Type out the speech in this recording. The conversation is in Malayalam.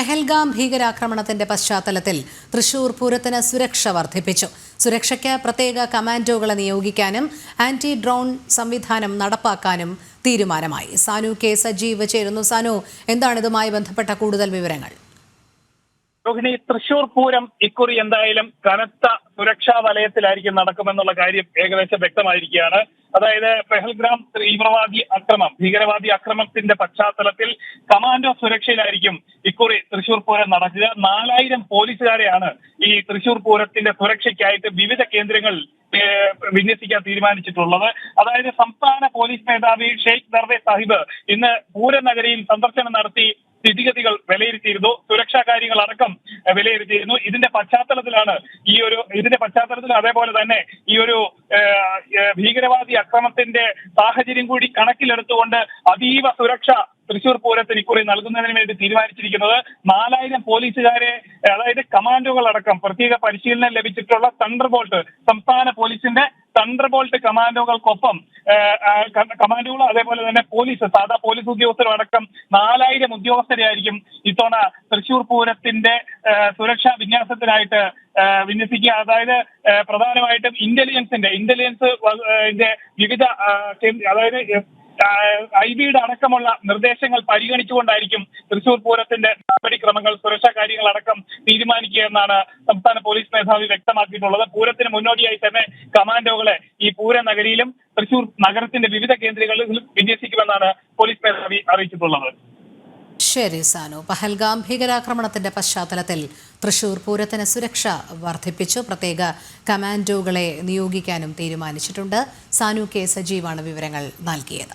പെഹൽഗാം ഭീകരാക്രമണത്തിന്റെ പശ്ചാത്തലത്തിൽ തൃശൂർ പൂരത്തിന് സുരക്ഷ വർദ്ധിപ്പിച്ചു. സുരക്ഷയ്ക്ക് പ്രത്യേക കമാൻഡോകളെ നിയോഗിക്കാനും ആന്റി ഡ്രോൺ സംവിധാനം നടപ്പാക്കാനും തീരുമാനമായി. സാനു കെ സജീവ് ചേരുന്നു. സാനു എന്താണ് ഇതുമായി ബന്ധപ്പെട്ട കൂടുതൽ വിവരങ്ങൾ? രോഹിണി തൃശൂർ പൂരം ഇക്കുറി എന്തായാലും കനത്ത സുരക്ഷാ വലയത്തിലായിരിക്കും നടക്കുമെന്നുള്ള കാര്യം ഏകദേശം വ്യക്തമായിരിക്കുകയാണ്. അതായത് പെഹൽഗ്രാം തീവ്രവാദി അക്രമം ഭീകരവാദി അക്രമത്തിന്റെ പശ്ചാത്തലത്തിൽ കമാൻഡോ സുരക്ഷയിലായിരിക്കും ഇക്കുറി തൃശൂർ പൂരം നടക്കുക. നാലായിരം പോലീസുകാരെയാണ് ഈ തൃശൂർ പൂരത്തിന്റെ സുരക്ഷയ്ക്കായിട്ട് വിവിധ കേന്ദ്രങ്ങൾ വിന്യസിക്കാൻ തീരുമാനിച്ചിട്ടുള്ളത്. അതായത് സംസ്ഥാന പോലീസ് മേധാവി ഷെയ്ഖ് ദർവെ സാഹിബ് ഇന്ന് പൂരനഗരിയിൽ സന്ദർശനം നടത്തി സ്ഥിതിഗതികൾ വിലയിരുത്തിയിരുന്നു സുരക്ഷാ കാര്യങ്ങൾ അടക്കം വിലയിരുത്തിയിരുന്നു. ഇതിന്റെ പശ്ചാത്തലത്തിലാണ് ഈ ഒരു ഇതിന്റെ പശ്ചാത്തലത്തിൽ അതേപോലെ തന്നെ ഈ ഒരു ഭീകരവാദി അക്രമത്തിന്റെ സാഹചര്യം കൂടി കണക്കിലെടുത്തുകൊണ്ട് അതീവ സുരക്ഷ തൃശൂർ പൂരത്തിന് ഇക്കുറി നൽകുന്നതിന് വേണ്ടി തീരുമാനിച്ചിരിക്കുന്നത് നാലായിരം പോലീസുകാരെ അതായത് കമാൻഡോകൾ അടക്കം പ്രത്യേക പരിശീലനം ലഭിച്ചിട്ടുള്ള തണ്ടർ ബോൾട്ട് സംസ്ഥാന പോലീസിന്റെ തണ്ടർ ബോൾട്ട് കമാൻഡോകൾക്കൊപ്പം കമാൻഡോകൾ അതേപോലെ തന്നെ പോലീസ് സാധാ പോലീസ് ഉദ്യോഗസ്ഥരും അടക്കം നാലായിരം ഉദ്യോഗസ്ഥരെയായിരിക്കും ഇത്തവണ തൃശൂർ പൂരത്തിന്റെ സുരക്ഷാ വിന്യാസത്തിനായിട്ട് വിന്യസിക്കുക. അതായത് പ്രധാനമായിട്ടും ഇന്റലിജൻസിന്റെ ഇന്റലിജൻസ് വിവിധ അതായത് ഐ ബിയുടെ അടക്കമുള്ള നിർദ്ദേശങ്ങൾ പരിഗണിച്ചുകൊണ്ടായിരിക്കും തൃശൂർ പൂരത്തിന്റെ നടപടിക്രമങ്ങൾ സുരക്ഷാ കാര്യങ്ങൾ അടക്കം തീരുമാനിക്കുക എന്നാണ് സംസ്ഥാന പോലീസ് മേധാവി വ്യക്തമാക്കിയിട്ടുള്ളത്. പൂരത്തിന് മുന്നോടിയായി തന്നെ കമാൻഡോകളെ ഈ പൂര നഗരിയിലും തൃശൂർ നഗരത്തിന്റെ വിവിധ കേന്ദ്രങ്ങളിലും വിന്യസിക്കുമെന്നാണ് പോലീസ് മേധാവി അറിയിച്ചിട്ടുള്ളത്. ശരി സാനു. പഹൽഗാം ഭീകരാക്രമണത്തിന്റെ പശ്ചാത്തലത്തിൽ തൃശൂർ പൂരത്തിന് സുരക്ഷ വർദ്ധിപ്പിച്ചു. പ്രത്യേക കമാൻഡോകളെ നിയോഗിക്കാനും തീരുമാനിച്ചിട്ടുണ്ട്. സാനു കെ സജീവാണ് വിവരങ്ങൾ നൽകിയത്.